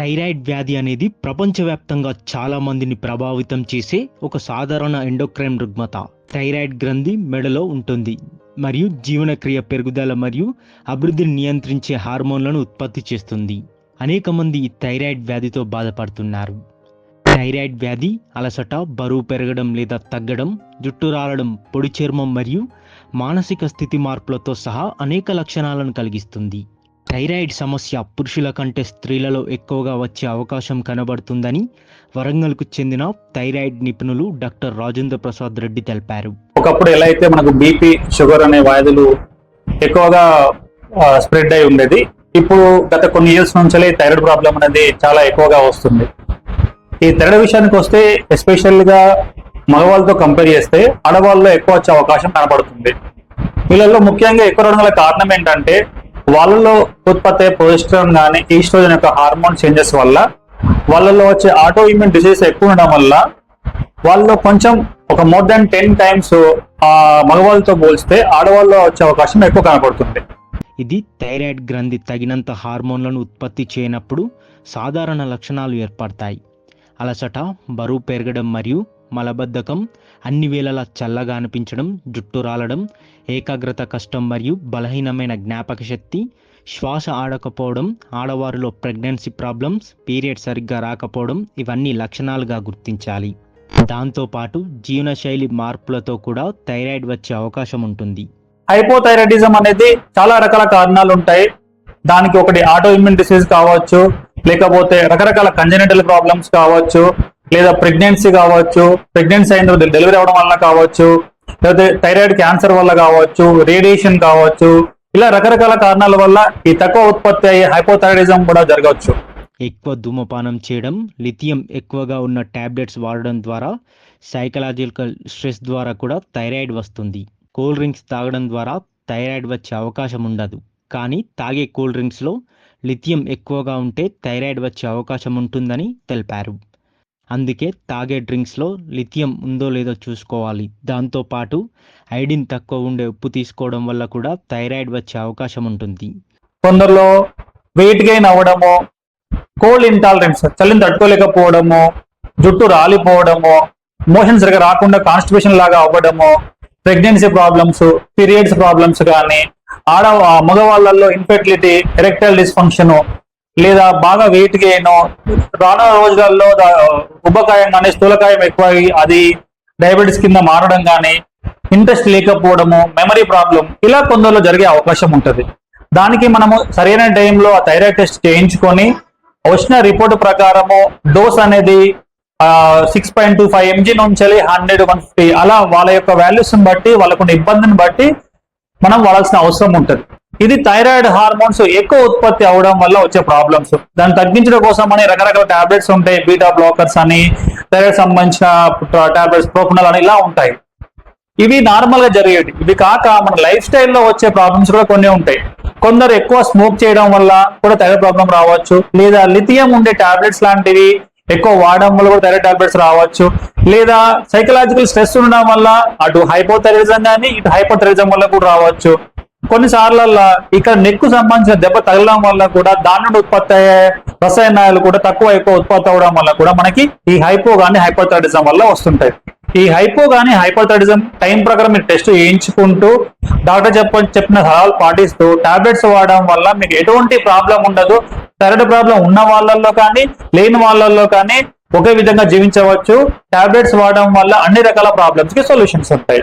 Thyroid వ్యాధి అనేది ప్రపంచవ్యాప్తంగా చాలా మందిని ప్రభావితం చేసే ఒక సాధారణ ఎండోక్రైన్ రుగ్మత. థైరాయిడ్ గ్రంథి మెడలో ఉంటుంది. మరియు జీవనక్రియ పెరుగుదల మరియు అభివృద్ధిని నియంత్రించే హార్మోన్లను ఉత్పత్తి చేస్తుంది. అనేక మంది ఈ థైరాయిడ్ వ్యాధితో బాధపడుతున్నారు. థైరాయిడ్ వ్యాధి అలసట బరువు పెరగడం లేదా తగ్గడం జుట్టు రాలడం పొడి చర్మం మరియు మానసిక స్థితి మార్పులతో సహా అనేక లక్షణాలను కలిగిస్తుంది. థైరాయిడ్ సమస్య పురుషుల కంటే స్త్రీలలో ఎక్కువగా వచ్చే అవకాశం కనబడుతుందని వరంగల్కు చెందిన థైరాయిడ్ నిపుణులు డాక్టర్ రాజేంద్ర ప్రసాద్ రెడ్డి తెలిపారు. ఒకప్పుడు ఎలా అయితే మనకు బీపీ షుగర్ అనే వ్యాధులు ఎక్కువగా స్ప్రెడ్ అయి ఉండేది ఇప్పుడు గత కొన్ని ఇయర్స్ నుంచి థైరాయిడ్ ప్రాబ్లం అనేది చాలా ఎక్కువగా వస్తుంది. ఈ థైరాయిడ్ విషయానికి వస్తే ఎస్పెషల్గా మగవాళ్ళతో కంపేర్ చేస్తే ఆడవాళ్ళలో ఎక్కువ వచ్చే అవకాశం కనబడుతుంది. వీళ్ళల్లో ముఖ్యంగా ఎక్కువ రావడం కారణం ఏంటంటే వాళ్ళలో ఉత్పత్తి అయ్యే ప్రొజెస్ట్రాన్ కానీ ఈస్ట్రోజన్ యొక్క హార్మోన్ చేంజెస్ వల్ల వాళ్ళలో వచ్చే ఆటో ఇమ్యూన్ డిసీజ్ ఎక్కువ ఉండడం వల్ల వాళ్ళలో కొంచెం ఒక మోర్ దాన్ టెన్ టైమ్స్ ఆ మగవాళ్ళతో పోల్స్తే ఆడవాళ్ళలో వచ్చే అవకాశం ఎక్కువ కనపడుతుంది ఇది థైరాయిడ్ గ్రంథి తగినంత హార్మోన్లను ఉత్పత్తి చేయనప్పుడు సాధారణ లక్షణాలు ఏర్పడతాయి. అలసట బరువు పెరగడం మరియు మలబద్ధకం అన్ని వేళలా చల్లగా అనిపించడం జుట్టు రాలడం ఏకాగ్రత కష్టం మరియు బలహీనమైన జ్ఞాపక శక్తి శ్వాస ఆడకపోవడం ఆడవారిలో ప్రెగ్నెన్సీ ప్రాబ్లమ్స్ పీరియడ్ సరిగ్గా రాకపోవడం ఇవన్నీ లక్షణాలుగా గుర్తించాలి. దాంతోపాటు జీవనశైలి మార్పులతో కూడా థైరాయిడ్ వచ్చే అవకాశం ఉంటుంది. హైపోథైరాయిడిజం అనేది చాలా రకాల కారణాలు ఉంటాయి. దానికి ఒకటి ఆటో ఇమ్యూన్ డిసీజ్ కావచ్చు లేకపోతే రకరకాల కంజనెంటల్ ప్రాబ్లమ్స్ కావచ్చు లేదా ప్రెగ్నెన్సీ కావచ్చు ప్రెగ్నెన్సీ అయిన డెలివరీ అవ్వడం వల్ల కావచ్చు లేకపోతే థైరాయిడ్ క్యాన్సర్ వల్ల కావచ్చు రేడియేషన్ కావచ్చు ఇలా రకరకాల కారణాల వల్ల ఈ తక్కువ ఉత్పత్తి అయ్యే హైపోథైరాయిడిజం కూడా జరగవచ్చు. ఎక్కువ ధూమపానం చేయడం లిథియం ఎక్కువగా ఉన్న టాబ్లెట్స్ వాడడం ద్వారా సైకలాజికల్ స్ట్రెస్ ద్వారా కూడా థైరాయిడ్ వస్తుంది. కూల్ డ్రింక్స్ తాగడం ద్వారా థైరాయిడ్ వచ్చే అవకాశం ఉండదు. కానీ తాగే కూల్ డ్రింక్స్లో లిథియం ఎక్కువగా ఉంటే థైరాయిడ్ వచ్చే అవకాశం ఉంటుందని తెలిపారు. అందుకే తాగే డ్రింక్స్లో లిథియం ఉందో లేదో చూసుకోవాలి. దాంతోపాటు ఐడిన్ తక్కువ ఉండే ఉప్పు తీసుకోవడం వల్ల కూడా థైరాయిడ్ వచ్చే అవకాశం ఉంటుంది. కొందరిలో వెయిట్ గెయిన్ అవ్వడము కోల్డ్ ఇంటాలరెన్స్ చలిని తట్టుకోలేకపోవడము జుట్టు రాలిపోవడము మోషన్ సరిగా రాకుండా కాన్స్టిపేషన్ లాగా అవ్వడము ప్రెగ్నెన్సీ ప్రాబ్లమ్స్ పీరియడ్స్ ప్రాబ్లమ్స్ కానీ ఆడ మగవాళ్ళల్లో ఇన్ఫెర్టిలిటీ ఎరెక్టైల్ డిస్ఫంక్షన్ లేదా బాగా వెయిట్ గెయిన్ రానున్న రోజులలో ఉబ్బకాయం కానీ స్థూలకాయం ఎక్కువ అది డయాబెటీస్ కింద మారడం కానీ ఇంట్రెస్ట్ లేకపోవడము మెమరీ ప్రాబ్లం ఇలా కొందరు జరిగే అవకాశం ఉంటుంది. దానికి మనము సరైన టైంలో ఆ థైరాయిడ్ టెస్ట్ చేయించుకొని వచ్చిన రిపోర్ట్ ప్రకారము డోస్ అనేది six point two five MG నుంచి హండ్రెడ్ వన్ ఫిఫ్టీ అలా వాళ్ళ యొక్క వాల్యూస్ని బట్టి వాళ్ళకున్న ఇబ్బందిని బట్టి మనం వాడాల్సిన అవసరం ఉంటుంది. ఇది థైరాయిడ్ హార్మోన్స్ ఎక్కువ ఉత్పత్తి అవడం వల్ల వచ్చే ప్రాబ్లమ్స్ దాన్ని తగ్గించడం కోసం అని రకరకాల టాబ్లెట్స్ ఉంటాయి. బీటా బ్లాకర్స్ అని థైరాయిడ్ సంబంధించిన టాబ్లెట్స్ ప్రోపనల్ అని ఇలా ఉంటాయి. ఇవి నార్మల్గా జరిగేవి. ఇవి కాక మన లైఫ్ స్టైల్లో వచ్చే ప్రాబ్లమ్స్ కూడా కొన్ని ఉంటాయి. కొందరు ఎక్కువ స్మోక్ చేయడం వల్ల కూడా థైరాయిడ్ ప్రాబ్లం రావచ్చు. లేదా లిథియం ఉండే టాబ్లెట్స్ లాంటివి ఎక్కువ వాడడం వల్ల కూడా థైరాయిడ్ టాబ్లెట్స్ రావచ్చు. లేదా సైకలాజికల్ స్ట్రెస్ ఉండడం వల్ల అటు హైపోథైరిజం కానీ ఇటు హైపోథైరిజం వల్ల కూడా రావచ్చు. కొన్నిసార్లు ఇక్కడ నెక్కు సంబంధించిన దెబ్బ తగలడం వల్ల కూడా దాని నుండి ఉత్పత్తి అయ్యే రసాయనాలు కూడా తక్కువ ఎక్కువ ఉత్పత్తి అవడం వల్ల కూడా మనకి ఈ హైపో కానీ హైపోథైడిజం వల్ల వస్తుంటాయి. ఈ హైపో కానీ హైపోథైడిజం టైం ప్రకారం మీరు టెస్ట్ చేయించుకుంటూ డాక్టర్ చెప్ప చెప్పిన సలహాలు పాటిస్తూ టాబ్లెట్స్ వాడడం వల్ల మీకు ఎటువంటి ప్రాబ్లం ఉండదు. థైరాయిడ్ ప్రాబ్లం ఉన్న వాళ్ళల్లో కానీ లేని వాళ్ళల్లో కానీ ఒకే విధంగా జీవించవచ్చు. టాబ్లెట్స్ వాడడం వల్ల అన్ని రకాల ప్రాబ్లమ్స్కి సొల్యూషన్స్ ఉంటాయి.